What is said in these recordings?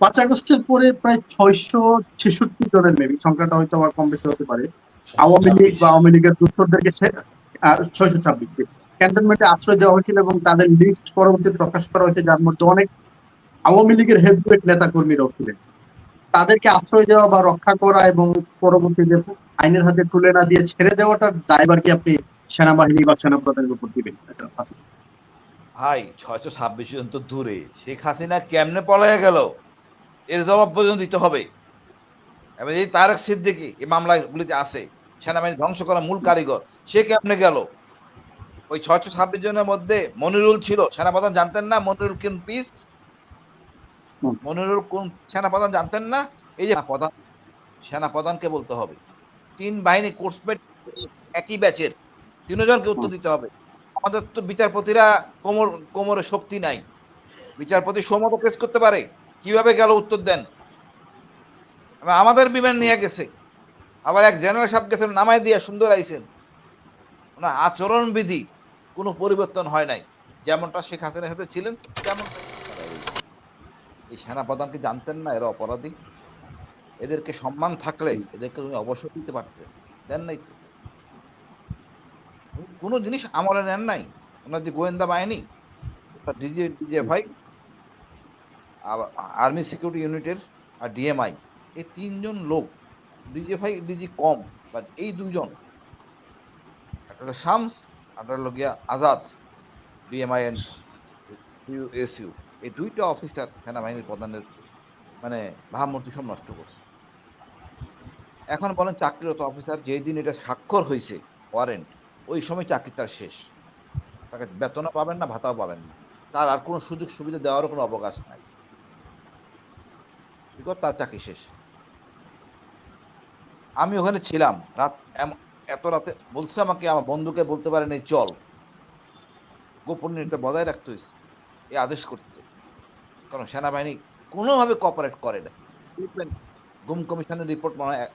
পাঁচ আগস্টের পরে প্রায় ছয়শো ছেষট্টি জনের মেবি সংখ্যাটা হয়তো আবার কম বেশি হতে পারে। আওয়ামী লীগ বা আওয়ামী লীগের দুঃখদেরকে ছয়শো ছাব্বিশ ক্যান্টনমেন্টে আশ্রয় দেওয়া হয়েছিল এবং তাদের লিস্ট পরবর্তীতে প্রকাশ করা হয়েছে যার মধ্যে অনেক আওয়ামী লীগের হেভিওয়েট নেতা কর্মীরাও ছিলেন। তাদেরকে আশ্রয় দেওয়া বা রক্ষা করা এবং পরবর্তীতে আইনের হাতে তুলে না দিয়ে ছেড়ে দেওয়াটার দায়বার কি আপনি সেনাবাহিনী বা সেনাপ্রধানের উপর দিবেন। ভাই ছয়শো ছাব্বিশ জন তো দূরে। শেখ হাসিনা কেমনে পলাইয়া গেল? এর জবাব পর্যন্ত দিতে হবে। এবার এই তারেক সিদ্দিকি এই মামলাগুলিতে আছে। সেনাবাহিনী ধ্বংস করা মূল কারিগর। সে কেমনে গেল? ওই ছয়শো ছাব্বিশ জনের মধ্যে মনিরুল ছিল। সেনাপ্রধান জানতেন না মনিরুল কোন পিস? মনিরুল কোন সেনাপ্রধান জানতেন না? এই যে প্রধান সেনাপ্রধানকে বলতে হবে। তিন বাহিনী কোর্সমেট একই ব্যাচের। তিনজনকে উত্তর দিতে হবে। আমাদের তো বিচারপতিরা কোমর কোমরে শক্তি নাই। বিচারপতি সমত কেস করতে পারে। কীভাবে গেল উত্তর দেন? আমাদের বিমান নিয়ে গেছে। আবার এক জেনারেল সাহেব গেছেন নামায় দিয়ে সুন্দর আইছেন। ওনার আচরণ বিধি কোনো পরিবর্তন হয় নাই। যেমনটা শেখ হাসিনার সাথে ছিলেন তেমন এই সেনাপ্রধানকে জানতেন না, এরা অপরাধী। এদেরকে সম্মান থাকলে এদেরকে উনি অবসর দিতে পারতেন দেন নাই কোনো জিনিস আমলে নেন নাই। ওনার যে গোয়েন্দা বাহিনী ডিজে ডিজে ভাই আর্মি সিকিউরিটি ইউনিটের আর ডিএমআই, এই তিনজন লোক, ডিজে ভাই ডিজি কম বাট এই দুজন, একটা হলো শামস একটা হলো গিয়া আজাদ, ডিএমআই এন্ড ইউএসইউ এই দুইটা অফিসার সেনাবাহিনীর প্রধানের মানে ভাবমূর্তি সব নষ্ট করছে। এখন বলেন চাকরিরত অফিসার, যেই দিন এটা স্বাক্ষর হয়েছে, ওয়ারেন্ট, ওই সময় চাকরি তার শেষ। তাকে বেতনও পাবেন না, ভাতাও পাবেন না। তার আর কোনো সুযোগ সুবিধা দেওয়ারও কোনো অবকাশ নাই। বিকজ তার চাকরি শেষ। আমি ওখানে ছিলাম, রাত এত রাতে। বলছে আমাকে, আমার বন্ধুকে বলতে পারেন, চল। গোপনীয়তা বজায় রাখতে হয়েছে এই আদেশ করতে। কারণ সেনাবাহিনী কোনোভাবে কপারেট করে না। গুম কমিশনের রিপোর্ট মনে হয়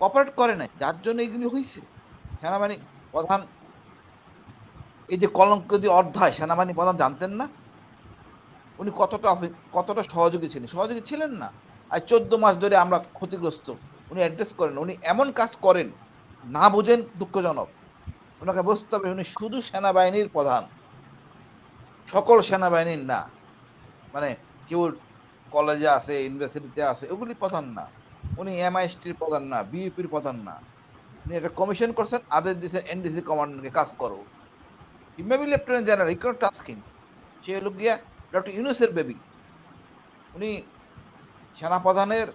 কপারেট করে নাই। যার জন্য এগুলি হয়েছে সেনাবাহিনী প্রধান, এই যে কলঙ্ক যে অধ্যায়, সেনাবাহিনী প্রধান জানতেন না? উনি কতটা কতটা সহযোগী ছিলেন? সহযোগী ছিলেন না। আর চোদ্দ মাস ধরে আমরা ক্ষতিগ্রস্ত। উনি অ্যাড্রেস করেন, উনি এমন কাজ করেন, না বুঝেন দুঃখজনক। ওনাকে বুঝতে হবে, উনি শুধু সেনাবাহিনীর প্রধান। সকল সেনাবাহিনীর না। মানে কেউ কলেজে আছে ইউনিভার্সিটিতে আছে ওগুলি প্রধান না। উনি এমআইএসটির প্রধান না বিএপির প্রধান না। উনি একটা কমিশন করছেন, আদেশ দিয়েছেন এনডিসি কমান্ডারকে কাজ করো। মে lieutenant general he can tasking সে হলো গিয়া ডক্টর ইউনুসের বেবি। উনি সেনাপ্রধানের,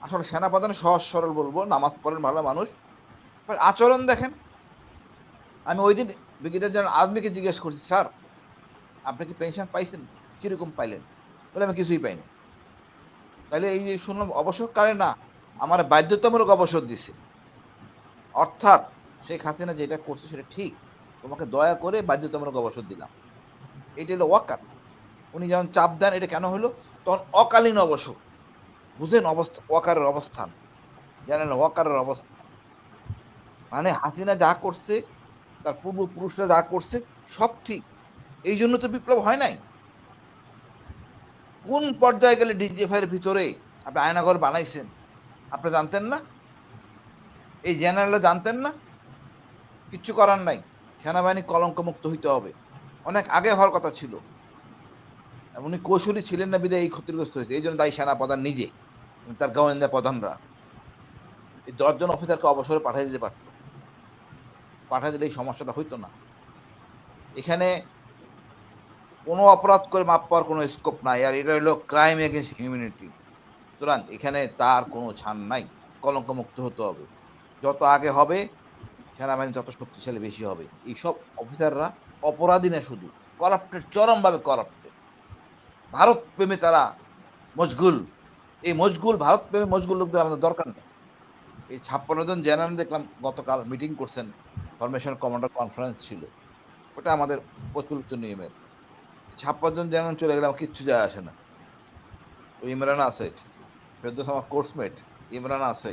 আসলে সেনাপ্রধানের সহজ সরল বলব, নামাজ পড়েন ভালো মানুষ। আচরণ দেখেন। আমি ওই দিন ব্রিগেডিয়ার জেনারেল আজমিকে জিজ্ঞেস করছি, স্যার, আপনি কি পেনশন পাইছেন? কীরকম পাইলেন? বলে, আমি কিছুই পাইনি। তাহলে এই যে শুনলাম অবসরকালে না, আমার বাধ্যতামূলক অবসর দিছে। অর্থাৎ শেখ হাসিনা যেটা করছে সেটা ঠিক। তোমাকে দয়া করে বাধ্যতামূলক অবসর দিলাম। এইটা হলো ওয়াকার উনি যখন চাপ দেন, এটা কেন হলো? তখন অকালীন অবসর বুঝেন অবস্থা, ওয়াকারের অবস্থান। জানেন ওয়াকারের অবস্থান মানে হাসিনা যা করছে, তার পূর্বপুরুষরা যা করছে, সব ঠিক। এই জন্য তো বিপ্লব হয় নাই। কোন পর্যায়ে গেলে ডিজিএফআই এর ভিতরে আপনি আয়নাঘর বানাইছেন, আপনি জানতেন না? এই জেনারেল জানতেন না? কিচ্ছু করার নাই। সেনাবাহিনী কলঙ্ক মুক্ত হইতে হবে। অনেক আগে হওয়ার কথা ছিল। উনি কৌশলী ছিলেন না, বিদায় এই ক্ষতিগ্রস্ত হয়েছে। এই জন্য দায়ী সেনা প্রধান নিজে তার গোয়েন্দা প্রধানরা। এই দশজন অফিসারকে অবসরে পাঠিয়ে দিতে পারত। পাঠিয়ে দিলে এই সমস্যাটা হইতো না। এখানে কোনো অপরাধ করে মাপ পাওয়ার কোনো স্কোপ নাই, আর এটা হলো ক্রাইম এগেনস্ট হিউম্যানিটি সুতরাং এখানে তার কোনো ছাড় নাই। কলঙ্ক মুক্ত হতে হবে। যত আগে হবে, সেনাবাহিনী তত শক্তিশালী বেশি হবে। এইসব অফিসাররা অপরাধী না শুধু করাপ্টেড চরমভাবে করাপ্টেড ভারত প্রেমে তারা মজগুল এই মজগুল ভারত প্রেমে মজগুল লোকদের আমাদের দরকার নেই। এই ছাপ্পান্ন জন জেনারেল দেখলাম গতকাল মিটিং করছেন, ফরমেশন কমান্ডার কনফারেন্স ছিল। ওটা আমাদের প্রচলিত নিয়মের ছাপ্পান্ন জন জেনারেল চলে গেলে আমার কিচ্ছু যায় আসে না। ওই ইমরান আছে, ফেরদোস আমার কোর্সমেট, ইমরান আছে।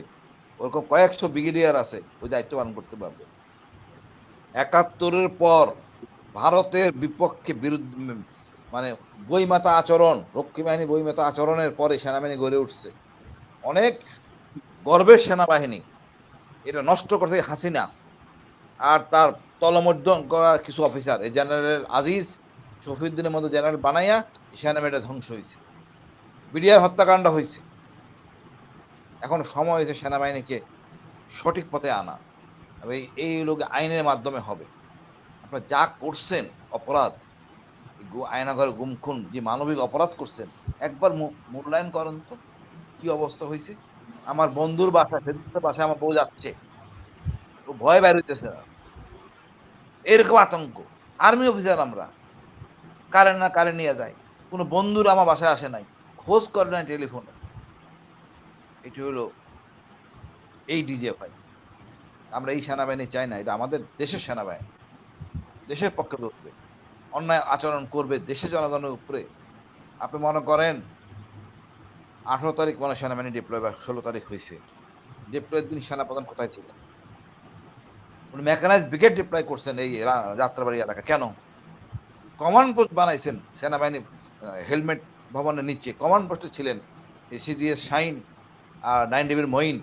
ওরকম কয়েকশো ব্রিগেডিয়ার আছে, ওই দায়িত্ব পালন করতে পারবে। একাত্তরের পর ভারতের বিপক্ষে বিরুদ্ধে মানে বইমাতা আচরণ রক্ষী বাহিনী বইমাতা আচরণের পরে সেনাবাহিনী গড়ে উঠছে। অনেক গর্বের সেনাবাহিনী। এটা নষ্ট করতে হাসিনা আর তার তলমর্দন করা কিছু অফিসার। এই জেনারেল আজিজ শফিউদ্দিনের মতো জেনারেল বানাইয়া সেনাবাহিনীটা ধ্বংস হয়েছে। বিডিআর হত্যাকাণ্ড হয়েছে। এখন সময় হয়েছে সেনাবাহিনীকে সঠিক পথে আনা। এই- এই লোক আইনের মাধ্যমে হবে। আপনারা যা করছেন, অপরাধ আয়নাঘর গুমখুন যে মানবিক অপরাধ করছেন, একবার মূল্যায়ন করেন তো, কি অবস্থা হয়েছে? আমার বন্ধুর বাসা সেদিনের বাসায় আমার বউ যাচ্ছে। ও ভয় বের হইতেছে এরকম আতঙ্ক। আর্মি অফিসার আমরা। কারেন্ট না কারেন্ট নিয়ে যায়। কোনো বন্ধুরা আমার বাসায় আসে নাই। খোঁজ করে নাই টেলিফোনে। এটি হলো এই ডিজিএফআই আমরা এই সেনাবাহিনী চাই না, এটা আমাদের দেশের সেনাবাহিনী। দেশের পক্ষে লড়বে অন্যায় আচরণ করবে দেশের জনগণের উপরে। আপনি মনে করেন, আঠারো তারিখ মানে সেনাবাহিনী ডিপ্লয় বা ষোলো তারিখ হয়েছে। ডিপ্লয়ের দিন সেনাপ্রধান কোথায় ছিলেন? উনি মেকানাইজ ব্রিগেড ডিপ্লয় করছেন এই যাত্রাবাড়ি এলাকা কেন? কমান্ড পোস্ট বানাইছেন সেনাবাহিনী হেলমেট ভবনের নিচে। কমান্ড পোস্টে ছিলেন সিডিএস শাইন আর নাইন ডিবির মঈন।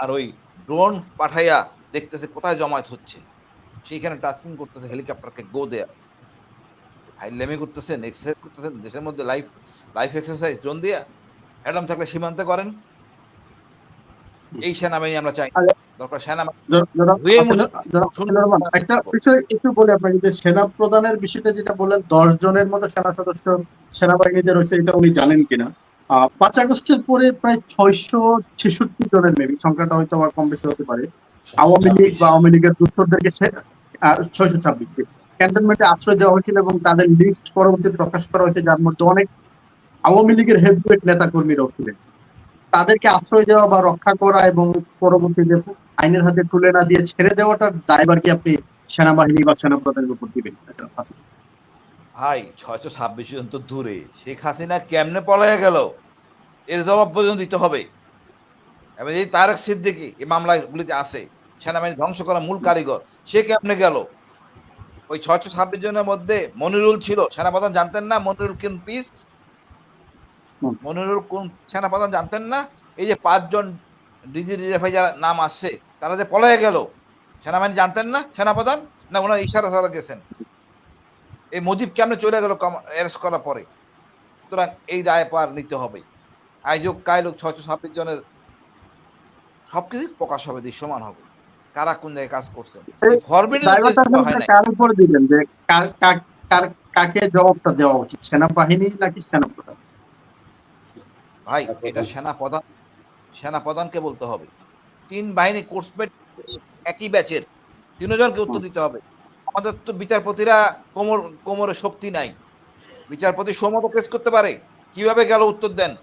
আর ওই ড্রোন পাঠাইয়া দেখতেছে কোথায় জমায়েত হচ্ছে। সেইখানে টাস্কিং করতেছে হেলিকপ্টারকে গো দেয়া। হাইলেমি করতেছেন এক্সারসাইজ করতেছেন দেশের মধ্যে লাইফ লাইফ এক্সারসাইজ ড্রোন দিয়া অ্যাডাম থাকলে সীমান্তে করেন। এই সেনাবাহিনী আমরা চাই। দরকার একটা বিষয় একটু বলি আপনাকে যে সেনা প্রধানের বিষয়টা যেটা বললেন দশ জনের মতো সেনা সদস্য সেনাবাহিনীতে রয়েছে এটা উনি জানেন কিনা? আহ, পাঁচ আগস্টের পরে প্রায় ছয়শো ছেষট্টি জনের মেবি সংখ্যাটা হয়তো বা কম বেশি হতে পারে। আওয়ামী লীগ বা আওয়ামী লীগের দুঃস্থদেরকে ছয়শো ছাব্বিশ ক্যান্টনমেন্টে আশ্রয় দেওয়া হয়েছিল এবং তাদের লিস্ট পরবর্তীতে প্রকাশ করা হয়েছে, যার মধ্যে অনেক আওয়ামী লীগের হেভিওয়েট নেতা কর্মীরাও ছিলেন। তাদেরকে আশ্রয় দেওয়া বা রক্ষা করা এবং পরবর্তীতে আইনের হাতে তুলে না দিয়ে ছেড়ে দেওয়াটার দায়ভার কি আপনি সেনাবাহিনী বা সেনাপ্রধানের উপর দিবেন? ভাই, ছয়শো ছাব্বিশ জন তো দূরে। শেখ হাসিনা কেমনে পলাইয়া গেল? এর জবাব পর্যন্ত দিতে হবে। এবং এই তারেক সিদ্দিকি এই মামলাগুলিতে আছে। সেনাবাহিনী ধ্বংস করা মূল কারিগর। সে কেমনে গেল? ওই ছয়শো ছাব্বিশ জনের মধ্যে মনিরুল ছিল। সেনাপ্রধান জানতেন না মনিরুল কোন পিস? মনিরুল কোন সেনাপ্রধান জানতেন না? এই যে পাঁচজন ডিজি ডিজিএফআই যারা নাম আসছে তারা যে পলাইয়া গেল সেনাবাহিনী জানতেন না সেনাপ্রধান? না ওনার ইশারা সারা গেছেন? এই মুজিব কেমনে চলে গেল অ্যারেস্ট করার পরে? সুতরাং এই দায় পার নিতে হবে। আয়োজক কায়লোক ছয়শো ছাব্বিশ জনের সবকিছু প্রকাশ হবে দৃশ্যমান হবে। কারা কোন জায়গায় কাজ করছেন এই ফরমেট দায়ভারটা হয় আপনি নাই। কার উপরে দিবেন? যে কার- কার- কার- কাকে জবাবটা দেওয়া উচিত? সেনাবাহিনী নাকি সেনাপ্রধান? ভাই এটা সেনা প্রধান সেনা প্রধানকে বলতে হবে। তিন বাহিনী কোর্সমেট একই ব্যাচের। তিনজনকে উত্তর দিতে হবে। আমাদের তো বিচারপতিরা কোমর কোমরে শক্তি নাই। বিচারপতি সমত কেস করতে পারে। কীভাবে গেল উত্তর দেন?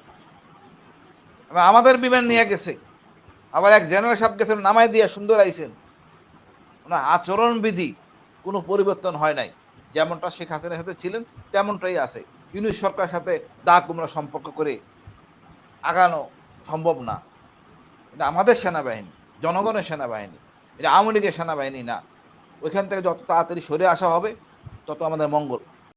আমাদের বিমান নিয়ে গেছে। আবার এক জেনারেল সাহেব গেছেন নামাই দিয়ে সুন্দর আইছেন। ওনার আচরণ বিধি কোনো পরিবর্তন হয় নাই। যেমনটা শেখ হাসিনার সাথে ছিলেন, তেমনটাই আছে। ইউনিট সরকারের সাথে দা কুমড়া সম্পর্ক করে আগানো সম্ভব না। এটা আমাদের সেনাবাহিনী, জনগণের সেনাবাহিনী, এটা আওয়ামী লীগের সেনাবাহিনী না। ওইখান থেকে যত তাড়াতাড়ি সরে আসা হবে, তত আমাদের মঙ্গল।